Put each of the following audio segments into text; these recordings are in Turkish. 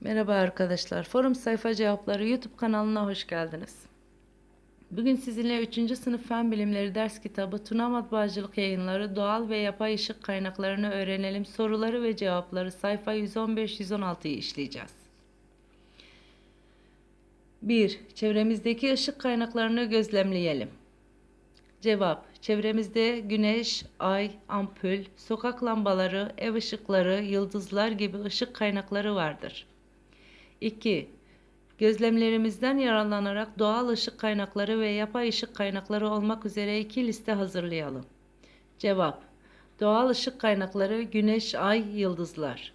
Merhaba arkadaşlar. Forum Sayfa Cevapları YouTube kanalına hoş geldiniz. Bugün sizinle 3. sınıf fen bilimleri ders kitabı Tuna Matbaacılık yayınları doğal ve yapay ışık kaynaklarını öğrenelim soruları ve cevapları sayfa 115-116'yı işleyeceğiz. 1. Çevremizdeki ışık kaynaklarını gözlemleyelim. Cevap: Çevremizde güneş, ay, ampul, sokak lambaları, ev ışıkları, yıldızlar gibi ışık kaynakları vardır. 2. Gözlemlerimizden yararlanarak doğal ışık kaynakları ve yapay ışık kaynakları olmak üzere iki liste hazırlayalım. Cevap: Doğal ışık kaynakları güneş, ay, yıldızlar.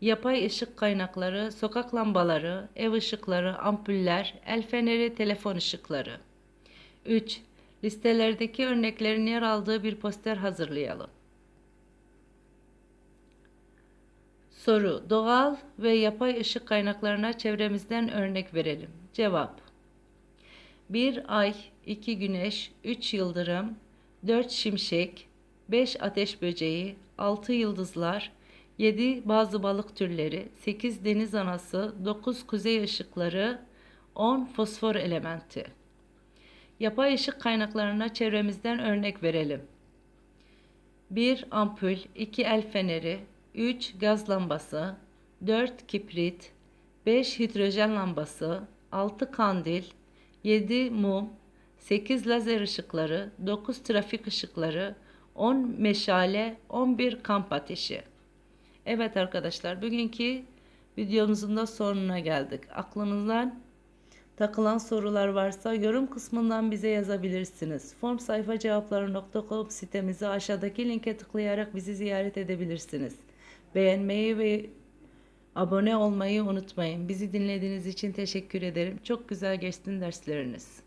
Yapay ışık kaynakları sokak lambaları, ev ışıkları, ampuller, el feneri, telefon ışıkları. 3. Listelerdeki örneklerin yer aldığı bir poster hazırlayalım. Soru: Doğal ve yapay ışık kaynaklarına çevremizden örnek verelim. Cevap: 1 ay, 2 güneş, 3 yıldırım, 4 şimşek, 5 ateş böceği, 6 yıldızlar, 7 bazı balık türleri, 8 deniz anası, 9 kuzey ışıkları, 10 fosfor elementi. Yapay ışık kaynaklarına çevremizden örnek verelim. 1 ampul, 2 el feneri, 3 gaz lambası, 4 kibrit, 5 hidrojen lambası, 6 kandil, 7 mum, 8 lazer ışıkları, 9 trafik ışıkları, 10 meşale, 11 kamp ateşi. Evet arkadaşlar bugünkü videomuzun da sonuna geldik. Aklınızdan takılan sorular varsa yorum kısmından bize yazabilirsiniz. Form sayfa cevapları.com sitemizi aşağıdaki linke tıklayarak bizi ziyaret edebilirsiniz. Beğenmeyi ve abone olmayı unutmayın. Bizi dinlediğiniz için teşekkür ederim. Çok güzel geçtin dersleriniz.